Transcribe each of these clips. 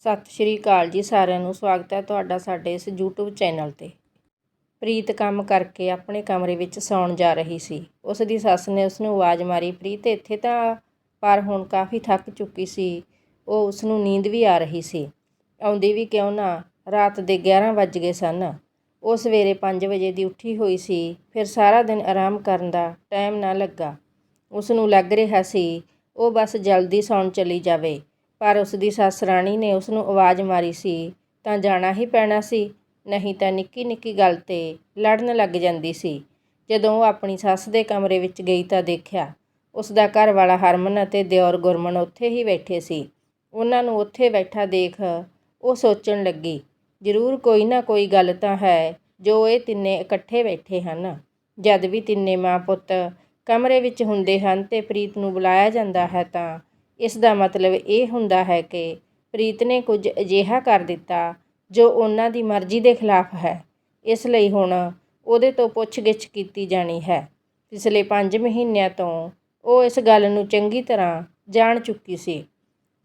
ਸਤਿ ਸ਼੍ਰੀ ਅਕਾਲ ਜੀ ਸਾਰਿਆਂ ਨੂੰ, ਸਵਾਗਤ ਹੈ ਤੁਹਾਡਾ ਸਾਡੇ ਇਸ YouTube ਚੈਨਲ ਤੇ। ਪ੍ਰੀਤ ਕੰਮ ਕਰਕੇ ਆਪਣੇ ਕਮਰੇ ਵਿੱਚ ਸੌਣ ਜਾ ਰਹੀ ਸੀ। ਉਸ ਦੀ ਸੱਸ ਨੇ ਉਸ ਨੂੰ ਆਵਾਜ਼ ਮਾਰੀ, ਪ੍ਰੀਤ, ਇੱਥੇ ਤਾਂ ਪਰ ਹੁਣ ਕਾਫੀ ਥੱਕ ਚੁੱਕੀ ਸੀ। ਉਹ ਉਸ ਨੂੰ ਨੀਂਦ ਵੀ ਆ ਰਹੀ ਸੀ। ਆਉਂਦੀ ਵੀ ਕਿਉਂ ਨਾ? ਰਾਤ ਦੇ 11 ਵੱਜ ਗਏ ਸਨ। ਉਹ ਸਵੇਰੇ 5 ਵਜੇ ਦੀ ਉੱਠੀ ਹੋਈ ਸੀ। ਫਿਰ ਸਾਰਾ ਦਿਨ ਆਰਾਮ ਕਰਨ ਦਾ ਟਾਈਮ ਨਾ ਲੱਗਾ। ਉਸ ਨੂੰ ਲੱਗ ਰਿਹਾ ਸੀ, ਉਹ ਬਸ ਜਲਦੀ ਸੌਣ ਚਲੀ ਜਾਵੇ। ਪਰ ਉਸ ਦੀ ਸੱਸ ਰਾਣੀ ਨੇ ਉਸ ਨੂੰ ਆਵਾਜ਼ ਮਾਰੀ ਸੀ, ਤਾਂ ਜਾਣਾ ਹੀ ਪੈਣਾ ਸੀ, ਨਹੀਂ ਤਾਂ ਨਿੱਕੀ ਨਿੱਕੀ ਗੱਲ ਤੇ ਲੜਨ ਲੱਗ ਜਾਂਦੀ ਸੀ। ਜਦੋਂ ਉਹ ਆਪਣੀ ਸੱਸ ਦੇ ਕਮਰੇ ਵਿੱਚ ਗਈ ਤਾਂ ਦੇਖਿਆ ਉਸ ਦਾ ਘਰ ਵਾਲਾ ਹਰਮਨ ਅਤੇ ਦਿਓਰ ਗੁਰਮਨ ਉੱਥੇ ਹੀ ਬੈਠੇ ਸੀ। ਉਹਨਾਂ ਨੂੰ ਉੱਥੇ ਬੈਠਾ ਦੇਖ ਉਹ ਸੋਚਣ ਲੱਗੀ, ਜ਼ਰੂਰ ਕੋਈ ਨਾ ਕੋਈ ਗੱਲ ਤਾਂ ਹੈ, ਜੋ ਇਹ ਤਿੰਨੇ ਇਕੱਠੇ ਬੈਠੇ ਹਨ। ਜਦ ਵੀ ਤਿੰਨੇ ਮਾਂ ਪੁੱਤ ਕਮਰੇ ਵਿੱਚ ਹੁੰਦੇ ਹਨ ਤੇ ਪ੍ਰੀਤ ਨੂੰ ਬੁਲਾਇਆ ਜਾਂਦਾ ਹੈ ਤਾਂ ਇਸ ਦਾ ਮਤਲਬ ਇਹ ਹੁੰਦਾ ਹੈ ਕਿ ਪ੍ਰੀਤ ਨੇ ਕੁਝ ਅਜਿਹਾ ਕਰ ਦਿੱਤਾ ਜੋ ਉਹਨਾਂ ਦੀ ਮਰਜ਼ੀ ਦੇ ਖਿਲਾਫ ਹੈ। ਇਸ ਲਈ ਹੁਣ ਉਹਦੇ ਤੋਂ ਪੁੱਛਗਿੱਛ ਕੀਤੀ ਜਾਣੀ ਹੈ। ਪਿਛਲੇ 5 ਮਹੀਨਿਆਂ ਤੋਂ ਉਹ ਇਸ ਗੱਲ ਨੂੰ ਚੰਗੀ ਤਰ੍ਹਾਂ ਜਾਣ ਚੁੱਕੀ ਸੀ।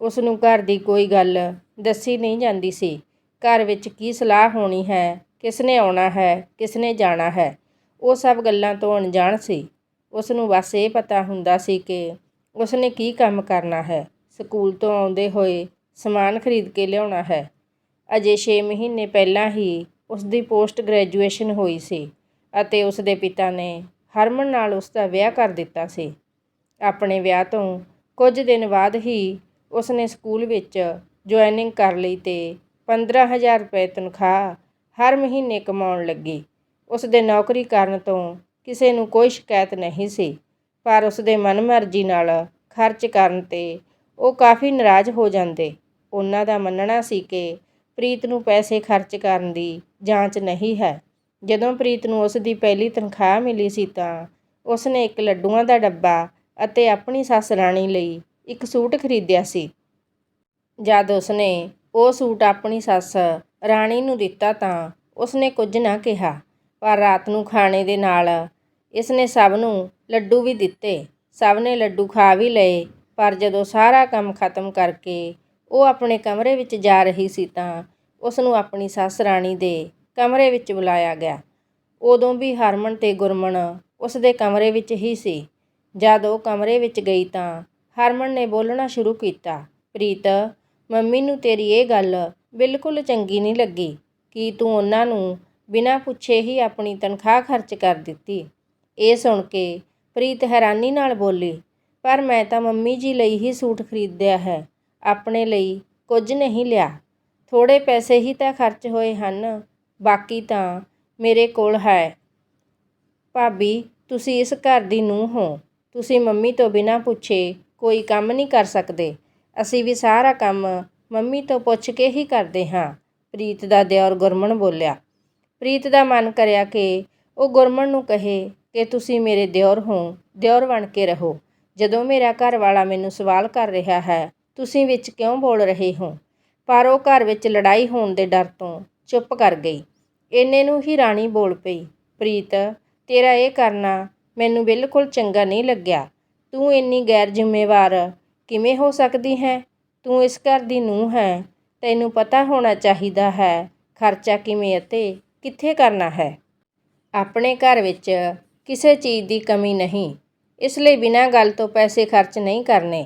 ਉਸ ਨੂੰ ਘਰ ਦੀ ਕੋਈ ਗੱਲ ਦੱਸੀ ਨਹੀਂ ਜਾਂਦੀ ਸੀ। ਘਰ ਵਿੱਚ ਕੀ ਸਲਾਹ ਹੋਣੀ ਹੈ ਕਿਸ ਨੇ ਆਉਣਾ ਹੈ ਕਿਸ ਨੇ ਜਾਣਾ ਹੈ, ਉਹ ਸਭ ਗੱਲਾਂ ਤੋਂ ਅਣਜਾਣ ਸੀ। ਉਸ ਨੂੰ ਬਸ ਇਹ ਪਤਾ ਹੁੰਦਾ ਸੀ ਕਿ ਉਸ ਨੇ ਕੀ ਕੰਮ ਕਰਨਾ ਹੈ? ਸਕੂਲ ਤੋਂ ਆਉਂਦੇ ਹੋਏ ਸਮਾਨ ਖਰੀਦ ਕੇ ਲਿਆਉਣਾ ਹੈ। ਅਜੇ 6 ਮਹੀਨੇ ਪਹਿਲਾਂ ਹੀ ਉਸ ਦੀ ਪੋਸਟ ਗ੍ਰੈਜੂਏਸ਼ਨ ਹੋਈ ਸੀ ਅਤੇ ਉਸ ਦੇ ਪਿਤਾ ਨੇ ਹਰਮਨ ਨਾਲ ਉਸ ਦਾ ਵਿਆਹ ਕਰ ਦਿੱਤਾ ਸੀ। ਆਪਣੇ ਵਿਆਹ ਤੋਂ ਕੁਝ ਦਿਨ ਬਾਅਦ ਹੀ ਉਸ ਨੇ ਸਕੂਲ ਵਿੱਚ ਜੁਆਇਨਿੰਗ ਕਰ ਲਈ ਤੇ 15000 ਰੁਪਏ ਤਨਖਾਹ ਹਰ ਮਹੀਨੇ ਕਮਾਉਣ ਲੱਗੀ। ਉਸ ਦੇ ਨੌਕਰੀ ਕਰਨ ਤੋਂ ਕਿਸੇ ਨੂੰ ਕੋਈ ਸ਼ਿਕਾਇਤ ਨਹੀਂ ਸੀ। ਪਰ ਉਸਦੇ ਮਨਮਰਜ਼ੀ ਨਾਲ ਖਰਚ ਕਰਨ ਤੇ ਉਹ ਕਾਫੀ ਨਾਰਾਜ਼ ਹੋ ਜਾਂਦੇ। ਉਹਨਾਂ ਦਾ ਮੰਨਣਾ ਸੀ ਕਿ ਪ੍ਰੀਤ ਨੂੰ ਪੈਸੇ ਖਰਚ ਕਰਨ ਦੀ ਜਾਂਚ ਨਹੀਂ ਹੈ। ਜਦੋਂ ਪ੍ਰੀਤ ਨੂੰ ਉਸ ਦੀ ਪਹਿਲੀ ਤਨਖਾਹ ਮਿਲੀ ਸੀ ਤਾਂ ਉਸ ਨੇ ਇੱਕ ਲੱਡੂਆਂ ਦਾ ਡੱਬਾ ਅਤੇ ਆਪਣੀ ਸੱਸ ਰਾਣੀ ਲਈ ਇੱਕ ਸੂਟ ਖਰੀਦਿਆ ਸੀ। ਜਦ ਉਸ ਨੇ ਉਹ ਸੂਟ ਆਪਣੀ ਸੱਸ ਰਾਣੀ ਨੂੰ ਦਿੱਤਾ ਤਾਂ ਉਸ ਨੇ ਕੁਝ ਨਾ ਕਿਹਾ, ਪਰ ਰਾਤ ਨੂੰ ਖਾਣੇ ਦੇ ਨਾਲ ਇਸ ਨੇ ਸਭ ਨੂੰ ਲੱਡੂ ਵੀ ਦਿੱਤੇ। ਸਭ ਨੇ ਲੱਡੂ ਖਾ ਵੀ ਲਏ, ਪਰ ਜਦੋਂ ਸਾਰਾ ਕੰਮ ਖਤਮ ਕਰਕੇ ਉਹ ਆਪਣੇ ਕਮਰੇ ਵਿੱਚ ਜਾ ਰਹੀ ਸੀ ਤਾਂ ਉਸ ਨੂੰ ਆਪਣੀ ਸੱਸ ਰਾਣੀ ਦੇ ਕਮਰੇ ਵਿੱਚ ਬੁਲਾਇਆ ਗਿਆ। ਉਦੋਂ ਵੀ ਹਰਮਨ ਤੇ ਗੁਰਮਨ ਉਸ ਦੇ ਕਮਰੇ ਵਿੱਚ ਹੀ ਸੀ। ਜਦ ਉਹ ਕਮਰੇ ਵਿੱਚ ਗਈ ਤਾਂ ਹਰਮਨ ਨੇ ਬੋਲਣਾ ਸ਼ੁਰੂ ਕੀਤਾ, ਪ੍ਰੀਤ, ਮੰਮੀ ਨੂੰ ਤੇਰੀ ਇਹ ਗੱਲ ਬਿਲਕੁਲ ਚੰਗੀ ਨਹੀਂ ਲੱਗੀ ਕਿ ਤੂੰ ਉਹਨਾਂ ਨੂੰ ਬਿਨਾਂ ਪੁੱਛੇ ਹੀ ਆਪਣੀ ਤਨਖਾਹ ਖਰਚ ਕਰ ਦਿੱਤੀ। ਇਹ ਸੁਣ ਕੇ ਪ੍ਰੀਤ ਹੈਰਾਨੀ ਨਾਲ ਬੋਲੀ, ਪਰ ਮੈਂ ਤਾਂ ਮੰਮੀ ਜੀ ਲਈ ਹੀ ਸੂਟ ਖਰੀਦਿਆ ਹੈ, ਆਪਣੇ ਲਈ ਕੁਝ ਨਹੀਂ ਲਿਆ। ਥੋੜੇ ਪੈਸੇ ਹੀ ਤਾਂ ਖਰਚ ਹੋਏ ਹਨ, ਬਾਕੀ ਤਾਂ ਮੇਰੇ ਕੋਲ ਹੈ। ਭਾਬੀ, ਤੁਸੀਂ ਇਸ ਘਰ ਦੀ ਨੂੰਹ ਹੋ। ਤੁਸੀਂ ਮੰਮੀ ਤੋਂ ਬਿਨਾਂ ਪੁੱਛੇ ਕੋਈ ਕੰਮ ਨਹੀਂ ਕਰ ਸਕਦੇ। ਅਸੀਂ ਵੀ ਸਾਰਾ ਕੰਮ ਮੰਮੀ ਤੋਂ ਪੁੱਛ ਕੇ ਹੀ ਕਰਦੇ ਹਾਂ, ਪ੍ਰੀਤ ਦਾ ਦਿਓਰ ਗੁਰਮਨ ਬੋਲਿਆ। ਪ੍ਰੀਤ ਦਾ ਮਨ ਕਰਿਆ ਕਿ ਉਹ ਗੁਰਮਨ ਨੂੰ ਕਹੇ ਕਿ ਤੁਸੀਂ ਮੇਰੇ ਦਿਓਰ ਹੋ, ਦਿਓਰ ਬਣ ਕੇ ਰਹੋ। ਜਦੋਂ ਮੇਰਾ ਘਰ ਵਾਲਾ ਮੈਨੂੰ ਸਵਾਲ ਕਰ ਰਿਹਾ ਹੈ, ਤੁਸੀਂ ਵਿੱਚ ਕਿਉਂ ਬੋਲ ਰਹੇ ਹੋ? ਪਰ ਉਹ ਘਰ ਵਿੱਚ ਲੜਾਈ ਹੋਣ ਦੇ ਡਰ ਤੋਂ ਚੁੱਪ ਕਰ ਗਈ। ਇੰਨੇ ਨੂੰ ਹੀ ਰਾਣੀ ਬੋਲ ਪਈ, ਪ੍ਰੀਤ, ਤੇਰਾ ਇਹ ਕਰਨਾ ਮੈਨੂੰ ਬਿਲਕੁਲ ਚੰਗਾ ਨਹੀਂ ਲੱਗਿਆ। ਤੂੰ ਇੰਨੀ ਗੈਰ ਜ਼ਿੰਮੇਵਾਰ ਕਿਵੇਂ ਹੋ ਸਕਦੀ ਹੈ? ਤੂੰ ਇਸ ਘਰ ਦੀ ਨੂੰਹ ਹੈ। ਤੈਨੂੰ ਪਤਾ ਹੋਣਾ ਚਾਹੀਦਾ ਹੈ ਖਰਚਾ ਕਿਵੇਂ ਅਤੇ ਕਿੱਥੇ ਕਰਨਾ ਹੈ। ਆਪਣੇ ਘਰ ਵਿੱਚ ਕਿਸੇ ਚੀਜ਼ ਦੀ ਕਮੀ ਨਹੀਂ। ਇਸ ਲਈ ਬਿਨਾਂ ਗੱਲ ਤੋਂ ਪੈਸੇ ਖਰਚ ਨਹੀਂ ਕਰਨੇ।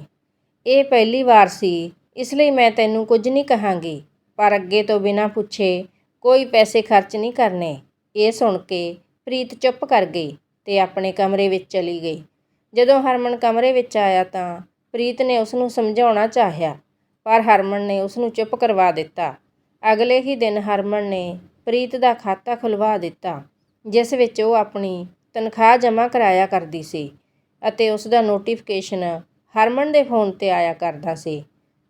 ਇਹ ਪਹਿਲੀ ਵਾਰ ਸੀ, ਇਸ ਲਈ ਮੈਂ ਤੈਨੂੰ ਕੁਝ ਨਹੀਂ ਕਹਾਂਗੀ, ਪਰ ਅੱਗੇ ਤੋਂ ਬਿਨਾਂ ਪੁੱਛੇ ਕੋਈ ਪੈਸੇ ਖਰਚ ਨਹੀਂ ਕਰਨੇ। ਇਹ ਸੁਣ ਕੇ ਪ੍ਰੀਤ ਚੁੱਪ ਕਰ ਗਈ ਤੇ ਆਪਣੇ ਕਮਰੇ ਵਿੱਚ ਚਲੀ ਗਈ। ਜਦੋਂ ਹਰਮਨ ਕਮਰੇ ਵਿੱਚ ਆਇਆ ਤਾਂ ਪ੍ਰੀਤ ਨੇ ਉਸ ਨੂੰ ਸਮਝਾਉਣਾ ਚਾਹਿਆ, ਪਰ ਹਰਮਨ ਨੇ ਉਸ ਨੂੰ ਚੁੱਪ ਕਰਵਾ ਦਿੱਤਾ। ਅਗਲੇ ਹੀ ਦਿਨ ਹਰਮਨ ਨੇ ਪ੍ਰੀਤ ਦਾ ਖਾਤਾ ਖੁਲਵਾ ਦਿੱਤਾ, ਜਿਸ ਵਿੱਚ ਉਹ ਆਪਣੀ ਤਨਖਾਹ ਜਮ੍ਹਾਂ ਕਰਾਇਆ ਕਰਦੀ ਸੀ ਅਤੇ ਉਸ ਦਾ ਨੋਟੀਫਿਕੇਸ਼ਨ ਹਰਮਨ ਦੇ ਫੋਨ ਤੇ ਆਇਆ ਕਰਦਾ ਸੀ।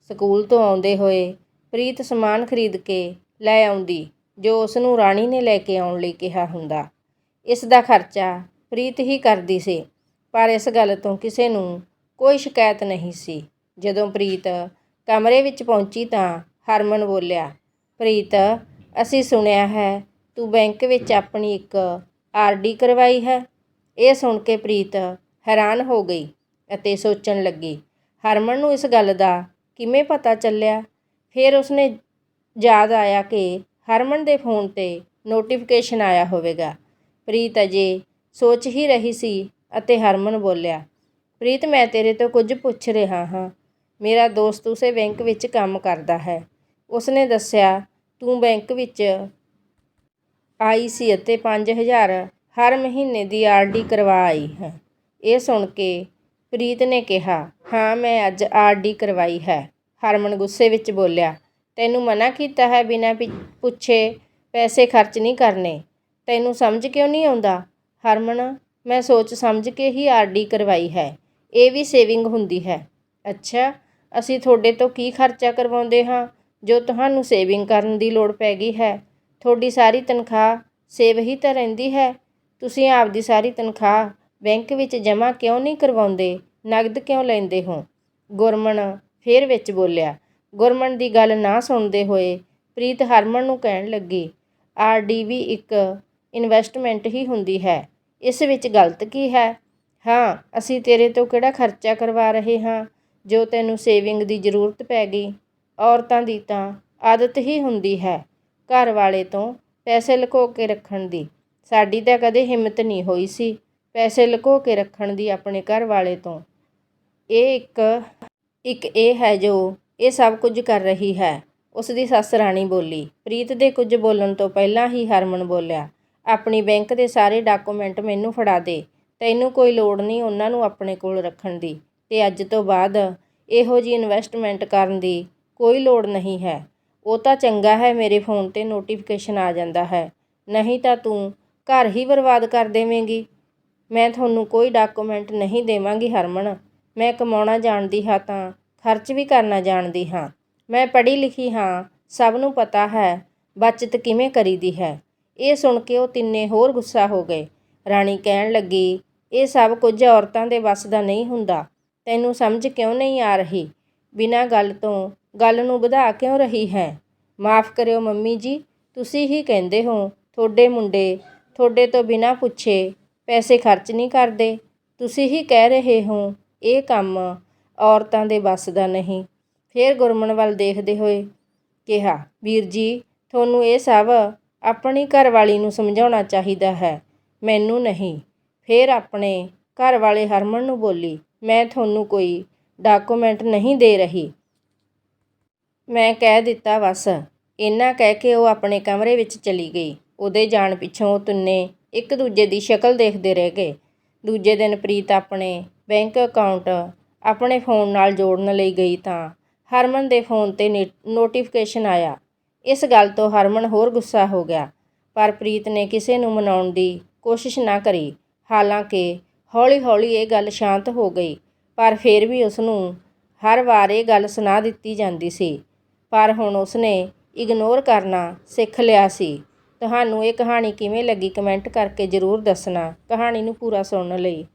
ਸਕੂਲ ਤੋਂ ਆਉਂਦੇ ਹੋਏ ਪ੍ਰੀਤ ਸਮਾਨ ਖਰੀਦ ਕੇ ਲੈ ਆਉਂਦੀ, ਜੋ ਉਸ ਨੂੰ ਰਾਣੀ ਨੇ ਲੈ ਕੇ ਆਉਣ ਲਈ ਕਿਹਾ ਹੁੰਦਾ। ਇਸ ਦਾ ਖਰਚਾ ਪ੍ਰੀਤ ਹੀ ਕਰਦੀ ਸੀ, ਪਰ ਇਸ ਗੱਲ ਤੋਂ ਕਿਸੇ ਨੂੰ ਕੋਈ ਸ਼ਿਕਾਇਤ ਨਹੀਂ ਸੀ। ਜਦੋਂ ਪ੍ਰੀਤ ਕਮਰੇ ਵਿੱਚ ਪਹੁੰਚੀ ਤਾਂ ਹਰਮਨ ਬੋਲਿਆ, ਪ੍ਰੀਤ, ਅਸੀਂ ਸੁਣਿਆ ਹੈ, ਤੂੰ ਬੈਂਕ ਵਿੱਚ ਆਪਣੀ ਇੱਕ ਆਰਡੀ ਕਰਵਾਈ ਹੈ। ਇਹ ਸੁਣ ਕੇ ਪ੍ਰੀਤ ਹੈਰਾਨ ਹੋ ਗਈ ਅਤੇ ਸੋਚਣ ਲੱਗੀ, ਹਰਮਨ ਨੂੰ ਇਸ ਗੱਲ ਦਾ ਕਿਵੇਂ ਪਤਾ ਚੱਲਿਆ? ਫਿਰ ਉਸਨੇ ਯਾਦ ਆਇਆ ਕਿ ਹਰਮਨ ਦੇ ਫੋਨ 'ਤੇ ਨੋਟੀਫਿਕੇਸ਼ਨ ਆਇਆ ਹੋਵੇਗਾ। ਪ੍ਰੀਤ ਅਜੇ ਸੋਚ ਹੀ ਰਹੀ ਸੀ ਅਤੇ ਹਰਮਨ ਬੋਲਿਆ, ਪ੍ਰੀਤ, ਮੈਂ ਤੇਰੇ ਤੋਂ ਕੁਝ ਪੁੱਛ ਰਿਹਾ ਹਾਂ। ਮੇਰਾ ਦੋਸਤ ਉਸੇ ਬੈਂਕ ਵਿੱਚ ਕੰਮ ਕਰਦਾ ਹੈ। ਉਸਨੇ ਦੱਸਿਆ, ਤੂੰ ਬੈਂਕ ਵਿੱਚ ਆਈ ਸੀ ਅਤੇ ਪੰਜ ਹਜ਼ਾਰ ਹਰ ਮਹੀਨੇ ਦੀ ਆਰਡੀ ਕਰਵਾ ਆਈ ਹੈ। ਇਹ ਸੁਣ ਕੇ ਪ੍ਰੀਤ ਨੇ ਕਿਹਾ, ਹਾਂ, ਮੈਂ ਅੱਜ ਆਰਡੀ ਕਰਵਾਈ ਹੈ। ਹਰਮਨ ਗੁੱਸੇ ਵਿੱਚ ਬੋਲਿਆ, ਤੈਨੂੰ ਮਨਾ ਕੀਤਾ ਹੈ ਬਿਨਾਂ ਪਿ- ਪੁੱਛੇ ਪੈਸੇ ਖਰਚ ਨਹੀਂ ਕਰਨੇ? ਤੈਨੂੰ ਸਮਝ ਕਿਉਂ ਨਹੀਂ ਆਉਂਦਾ? ਹਰਮਨ, ਮੈਂ ਸੋਚ ਸਮਝ ਕੇ ਹੀ ਆਰਡੀ ਕਰਵਾਈ ਹੈ। ਇਹ ਵੀ ਸੇਵਿੰਗ ਹੁੰਦੀ ਹੈ। ਅੱਛਾ, ਅਸੀਂ ਤੁਹਾਡੇ ਤੋਂ ਕੀ ਖਰਚਾ ਕਰਵਾਉਂਦੇ ਹਾਂ, ਜੋ ਤੁਹਾਨੂੰ ਸੇਵਿੰਗ ਕਰਨ ਦੀ ਲੋੜ ਪੈ ਗਈ ਹੈ? ਤੁਹਾਡੀ ਸਾਰੀ ਤਨਖਾਹ ਸੇਵ ਹੀ ਤਾਂ ਰਹਿੰਦੀ ਹੈ। ਤੁਸੀਂ ਆਪਦੀ ਸਾਰੀ ਤਨਖਾਹ ਬੈਂਕ ਵਿੱਚ ਜਮ੍ਹਾਂ ਕਿਉਂ ਨਹੀਂ ਕਰਵਾਉਂਦੇ? ਨਗਦ ਕਿਉਂ ਲੈਂਦੇ ਹੋ? ਗੁਰਮਨ ਫੇਰ ਵਿੱਚ ਬੋਲਿਆ ਗੁਰਮਨ ਦੀ ਗੱਲ ਨਾ ਸੁਣਦੇ ਹੋਏ ਪ੍ਰੀਤ ਹਰਮਨ ਨੂੰ ਕਹਿਣ ਲੱਗੀ ਆਰਡੀ ਵੀ ਇੱਕ ਇਨਵੈਸਟਮੈਂਟ ਹੀ ਹੁੰਦੀ ਹੈ। ਇਸ ਵਿੱਚ ਗਲਤ ਕੀ ਹੈ? ਹਾਂ, ਅਸੀਂ ਤੇਰੇ ਤੋਂ ਕਿਹੜਾ ਖਰਚਾ ਕਰਵਾ ਰਹੇ ਹਾਂ ਜੋ ਤੈਨੂੰ ਸੇਵਿੰਗ ਦੀ ਜ਼ਰੂਰਤ ਪੈ ਗਈ? ਔਰਤਾਂ ਦੀ ਤਾਂ ਆਦਤ ਹੀ ਹੁੰਦੀ ਹੈ। ਘਰ ਵਾਲੇ ਤੋਂ ਪੈਸੇ ਲੁਕੋ ਕੇ ਰੱਖਣ ਦੀ। ਸਾਡੀ ਤਾਂ ਕਦੇ ਹਿੰਮਤ ਨਹੀਂ ਹੋਈ ਸੀ ਪੈਸੇ ਲੁਕੋ ਕੇ ਰੱਖਣ ਦੀ ਆਪਣੇ ਘਰ ਵਾਲੇ ਤੋਂ। ਇਹ ਇੱਕ ਇੱਕ ਇਹ ਹੈ ਜੋ ਇਹ ਸਭ ਕੁਝ ਕਰ ਰਹੀ ਹੈ। ਉਸ ਦੀ ਸੱਸ ਰਾਣੀ ਬੋਲੀ। ਪ੍ਰੀਤ ਦੇ ਕੁਝ ਬੋਲਣ ਤੋਂ ਪਹਿਲਾਂ ਹੀ ਹਰਮਨ ਬੋਲਿਆ, ਆਪਣੀ ਬੈਂਕ ਦੇ ਸਾਰੇ ਡਾਕੂਮੈਂਟ ਮੈਨੂੰ ਫੜਾ ਦੇ। ਤੈਨੂੰ ਕੋਈ ਲੋੜ ਨਹੀਂ ਉਹਨਾਂ ਨੂੰ ਆਪਣੇ ਕੋਲ ਰੱਖਣ ਦੀ। ਤੇ ਅੱਜ ਤੋਂ ਬਾਅਦ ਇਹੋ ਜੀ ਇਨਵੈਸਟਮੈਂਟ ਕਰਨ ਦੀ ਕੋਈ ਲੋੜ ਨਹੀਂ ਹੈ। ਉਹ ਤਾਂ ਚੰਗਾ ਹੈ ਮੇਰੇ ਫੋਨ ਤੇ ਨੋਟੀਫਿਕੇਸ਼ਨ ਆ ਜਾਂਦਾ ਹੈ। ਨਹੀਂ ਤਾਂ ਤੂੰ ਘਰ ਹੀ ਬਰਬਾਦ ਕਰ ਦੇਵੇਂਗੀ। ਮੈਂ ਤੁਹਾਨੂੰ ਕੋਈ ਡਾਕੂਮੈਂਟ ਨਹੀਂ ਦੇਵਾਂਗੀ ਹਰਮਨ। ਮੈਂ ਕਮਾਉਣਾ ਜਾਣਦੀ ਹਾਂ ਤਾਂ ਖਰਚ ਵੀ ਕਰਨਾ ਜਾਣਦੀ ਹਾਂ। ਮੈਂ ਪੜ੍ਹੀ ਲਿਖੀ ਹਾਂ, ਸਭ ਨੂੰ ਪਤਾ ਹੈ, ਬਚਤ ਕਿਵੇਂ ਕਰੀਦੀ ਹੈ। ਇਹ ਸੁਣ ਕੇ ਉਹ ਤਿੰਨੇ ਹੋਰ ਗੁੱਸਾ ਹੋ ਗਏ। ਰਾਣੀ ਕਹਿਣ ਲੱਗੀ, ਇਹ ਸਭ ਕੁਝ ਔਰਤਾਂ ਦੇ ਵੱਸ ਦਾ ਨਹੀਂ ਹੁੰਦਾ। ਤੈਨੂੰ ਸਮਝ ਕਿਉਂ ਨਹੀਂ ਆ ਰਹੀ? ਬਿਨਾਂ ਗੱਲ ਤੋਂ ਗੱਲ ਨੂੰ ਵਧਾ ਕਿਉਂ ਰਹੀ ਹੈ? ਮਾਫ ਕਰਿਓ ਮੰਮੀ ਜੀ, ਤੁਸੀਂ ਹੀ ਕਹਿੰਦੇ ਹੋ, ਤੁਹਾਡੇ ਮੁੰਡੇ, ਤੁਹਾਡੇ ਤੋਂ ਬਿਨਾਂ ਪੁੱਛੇ ਪੈਸੇ ਖਰਚ ਨਹੀਂ ਕਰਦੇ। ਤੁਸੀਂ ਹੀ ਕਹਿ ਰਹੇ ਹੋ, ਇਹ ਕੰਮ ਔਰਤਾਂ ਦੇ ਵੱਸ ਦਾ ਨਹੀਂ। ਫਿਰ ਗੁਰਮਨ ਵੱਲ ਦੇਖਦੇ ਹੋਏ ਕਿਹਾ, ਵੀਰ ਜੀ, ਤੁਹਾਨੂੰ ਇਹ ਸਭ ਆਪਣੀ ਘਰਵਾਲੀ ਨੂੰ ਸਮਝਾਉਣਾ ਚਾਹੀਦਾ ਹੈ। ਮੈਨੂੰ ਨਹੀਂ। ਫਿਰ ਆਪਣੇ ਘਰ ਵਾਲੇ ਹਰਮਨ ਨੂੰ ਬੋਲੀ, ਮੈਂ ਤੁਹਾਨੂੰ ਕੋਈ ਡਾਕੂਮੈਂਟ ਨਹੀਂ ਦੇ ਰਹੀ। ਮੈਂ ਕਹਿ ਦਿੱਤਾ, ਬਸ। ਇੰਨਾ ਕਹਿ ਕੇ ਉਹ ਆਪਣੇ ਕਮਰੇ ਵਿੱਚ ਚਲੀ ਗਈ। ਉਹਦੇ ਜਾਣ ਪਿੱਛੋਂ ਉਹ ਤਿੰਨੇ ਇੱਕ ਦੂਜੇ ਦੀ ਸ਼ਕਲ ਦੇਖਦੇ ਰਹਿ ਗਏ। ਦੂਜੇ ਦਿਨ ਪ੍ਰੀਤ ਆਪਣੇ ਬੈਂਕ ਅਕਾਊਂਟ ਆਪਣੇ ਫੋਨ ਨਾਲ ਜੋੜਨ ਲਈ ਗਈ ਤਾਂ ਹਰਮਨ ਦੇ ਫੋਨ ਤੇ ਨੋਟੀਫਿਕੇਸ਼ਨ ਆਇਆ। ਇਸ ਗੱਲ ਤੋਂ ਹਰਮਨ ਹੋਰ ਗੁੱਸਾ ਹੋ ਗਿਆ, ਪਰ ਪ੍ਰੀਤ ਨੇ ਕਿਸੇ ਨੂੰ ਮਨਾਉਣ ਦੀ ਕੋਸ਼ਿਸ਼ ਨਾ ਕਰੀ। ਹਾਲਾਂਕਿ ਹੌਲੀ-ਹੌਲੀ ਇਹ ਗੱਲ ਸ਼ਾਂਤ ਹੋ ਗਈ, ਪਰ ਫਿਰ ਵੀ ਉਸ ਨੂੰ ਹਰ ਵਾਰ ਇਹ ਗੱਲ ਸੁਣਾ ਦਿੱਤੀ ਜਾਂਦੀ ਸੀ। ਪਰ ਹੁਣ ਉਸਨੇ ਇਗਨੋਰ ਕਰਨਾ ਸਿੱਖ ਲਿਆ ਸੀ। ਤੁਹਾਨੂੰ ਇਹ ਕਹਾਣੀ ਕਿਵੇਂ ਲੱਗੀ ਕਮੈਂਟ ਕਰਕੇ ਜ਼ਰੂਰ ਦੱਸਣਾ। ਕਹਾਣੀ ਨੂੰ ਪੂਰਾ ਸੁਣਨ ਲਈ